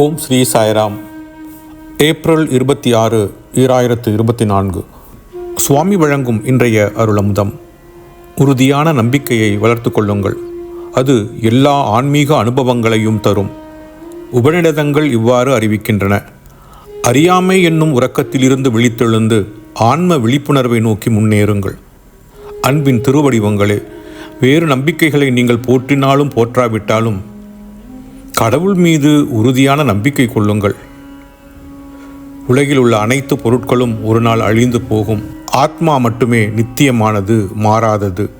ஓம் Sri Sairam. April இருபத்தி ஆறு ஈராயிரத்து இருபத்தி நான்கு சுவாமி வழங்கும் இன்றைய அருளமுதம். உறுதியான நம்பிக்கையை வளர்த்து கொள்ளுங்கள். அது எல்லா ஆன்மீக அனுபவங்களையும் தரும். உபநிடதங்கள் இவ்வாறு அறிவிக்கின்றன. அறியாமை என்னும் உறக்கத்திலிருந்து விழித்தெழுந்து ஆன்ம விழிப்புணர்வை நோக்கி முன்னேறுங்கள். அன்பின் திருவடிவங்களே வேறு நம்பிக்கைகளை நீங்கள் போற்றினாலும் போற்றாவிட்டாலும் கடவுள் மீது உறுதியான நம்பிக்கை கொள்ளுங்கள். உலகில் உள்ள அனைத்து பொருட்களும் ஒரு நாள் அழிந்து போகும். ஆத்மா மட்டுமே நித்தியமானது மாறாதது.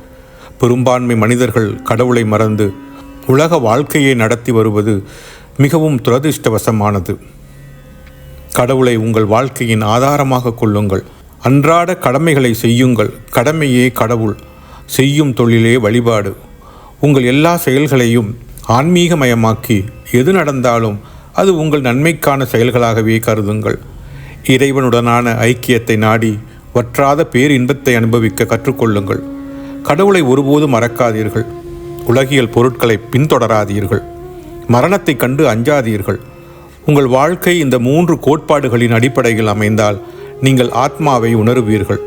பெரும்பான்மை மனிதர்கள் கடவுளை மறந்து உலக வாழ்க்கையை நடத்தி வருவது மிகவும் துரதிர்ஷ்டவசமானது. கடவுளை உங்கள் வாழ்க்கையின் ஆதாரமாக கொள்ளுங்கள். அன்றாட கடமைகளை செய்யுங்கள். கடமையே கடவுள். செய்யும் தொழிலே வழிபாடு. உங்கள் எல்லா செயல்களையும் ஆன்மீகமயமாக்கி எது நடந்தாலும் அது உங்கள் நன்மைக்கான செயல்களாகவே கருதுங்கள். இறைவனுடனான ஐக்கியத்தை நாடி வற்றாத பேரின்பத்தை அனுபவிக்க கற்றுக்கொள்ளுங்கள். கடவுளை ஒருபோதும் மறக்காதீர்கள். உலகியல் பொருட்களை பின்தொடராதீர்கள். மரணத்தை கண்டு அஞ்சாதீர்கள். உங்கள் வாழ்க்கை இந்த மூன்று கோட்பாடுகளின் அடிப்படையில் அமைந்தால் நீங்கள் ஆத்மாவை உணருவீர்கள்.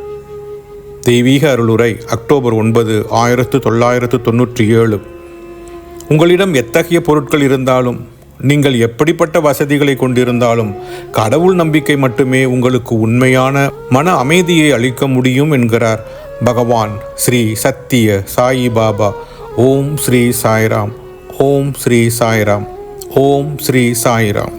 தெய்வீக அருளுரை அக்டோபர் ஒன்பது ஆயிரத்து தொள்ளாயிரத்து தொண்ணூற்றி ஏழு. உங்களிடம் எத்தகைய பொருட்கள் இருந்தாலும் நீங்கள் எப்படிப்பட்ட வசதிகளை கொண்டிருந்தாலும் கடவுள் நம்பிக்கை மட்டுமே உங்களுக்கு உண்மையான மன அமைதியை அளிக்க முடியும் என்கிறார் பகவான் ஸ்ரீ சத்திய சாயி பாபா. ஓம் ஸ்ரீ சாய்ராம். ஓம் ஸ்ரீ சாய்ராம். ஓம் ஸ்ரீ சாய்ராம்.